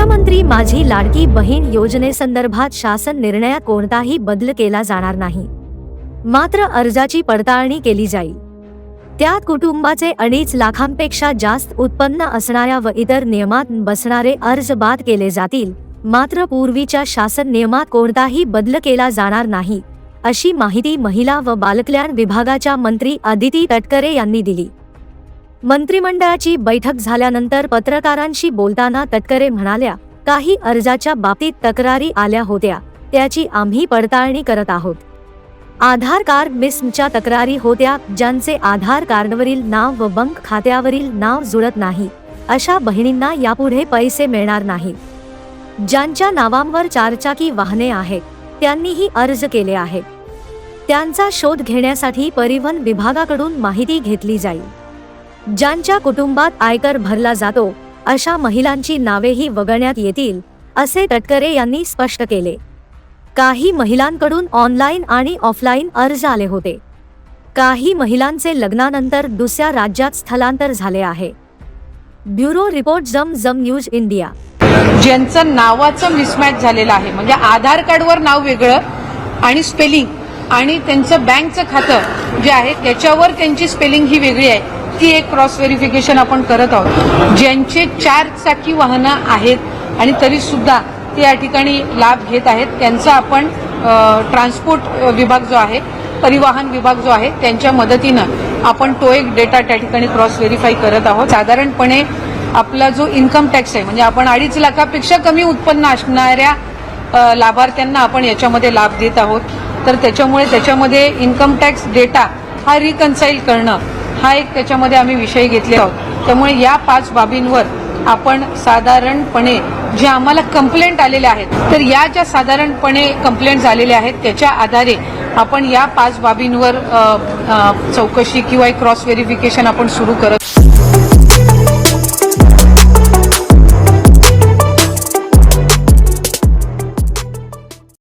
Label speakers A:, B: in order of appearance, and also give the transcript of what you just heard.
A: मुख्यमंत्री माझी लाडकी बहीण योजनेसंदर्भात शासन निर्णयात कोणताही बदल केला जाणार नाही. मात्र अर्जाची पडताळणी केली जाईल. त्यात कुटुंबाचे अडीच लाखांपेक्षा जास्त उत्पन्न असणाऱ्या व इतर नियमात बसणारे अर्ज बाद केले जातील मात्र पूर्वीच्या शासन नियमात कोणताही बदल केला जाणार नाही अशी माहिती महिला व बालकल्याण विभागाच्या मंत्री अदिती तटकरे यांनी दिली. मंत्रिमंडळाची बैठक झाल्यानंतर पत्रकारांशी बोलताना तटकरे म्हणाल्या काही अर्जाच्या बाबतीत तक्रारी आल्या होत्या त्याची आम्ही पडताळणी करत आहोत. आधार कार्ड मिसच्या तक्रारी होत्या ज्यांचे आधार कार्डवरील नाव व बँक खात्यावरील नाव जुळत नाही. अशा बहिणींना यापुढे पैसे मिळणार नाही. ज्यांच्या नावांवर चारचाकी वाहने आहेत त्यांनीही अर्ज केले आहेत. त्यांचा शोध घेण्यासाठी परिवहन विभागाकडून माहिती घेतली जाईल. ज्यांच्या कुटुंबात आयकर भरला जातो अशा महिलांची नावेही वगळण्यात येतील असे तटकरे यांनी स्पष्ट केले. काही महिलांकडून ऑनलाईन आणि ऑफलाईन अर्ज आले होते. काही महिलांचे लग्नानंतर दुसऱ्या राज्यात स्थलांतर झाले आहे. ब्युरो रिपोर्ट जम जम न्यूज इंडिया.
B: ज्यांचं नावाचं मिसमॅच झालेलं आहे म्हणजे आधार कार्डवर नाव वेगळं आणि स्पेलिंग आणि त्यांचं बँकचं खातं जे आहे त्याच्यावर त्यांची स्पेलिंग ही वेगळी आहे. ती एक क्रॉस व्हेरिफिकेशन आपण करत आहोत. ज्यांचे चार चाकी वाहनं आहेत आणि तरी सुद्धा ते या ठिकाणी लाभ घेत आहेत. त्यांचा आपण ट्रान्सपोर्ट विभाग जो आहे परिवहन विभाग जो आहे त्यांच्या मदतीनं आपण तो एक डेटा त्या ठिकाणी क्रॉस व्हेरीफाय करत आहोत. साधारणपणे आपला जो इन्कम टॅक्स आहे म्हणजे आपण अडीच लाखापेक्षा कमी उत्पन्न असणाऱ्या लाभार्थ्यांना आपण याच्यामध्ये लाभ देत आहोत. तर त्याच्यामुळे त्याच्यामध्ये इन्कम टॅक्स डेटा हा रिकन्साईल करणं हा एक त्याच्यामध्ये आम्ही विषय घेतले आहोत. त्यामुळे या पाच बाबींवर आपण साधारणपणे जे आम्हाला कंप्लेंट आलेल्या आहेत तर या ज्या साधारणपणे कंप्लेंट झालेल्या आहेत त्याच्या आधारे आपण या पाच बाबींवर चौकशी किंवा एक क्रॉस व्हेरिफिकेशन आपण सुरू करत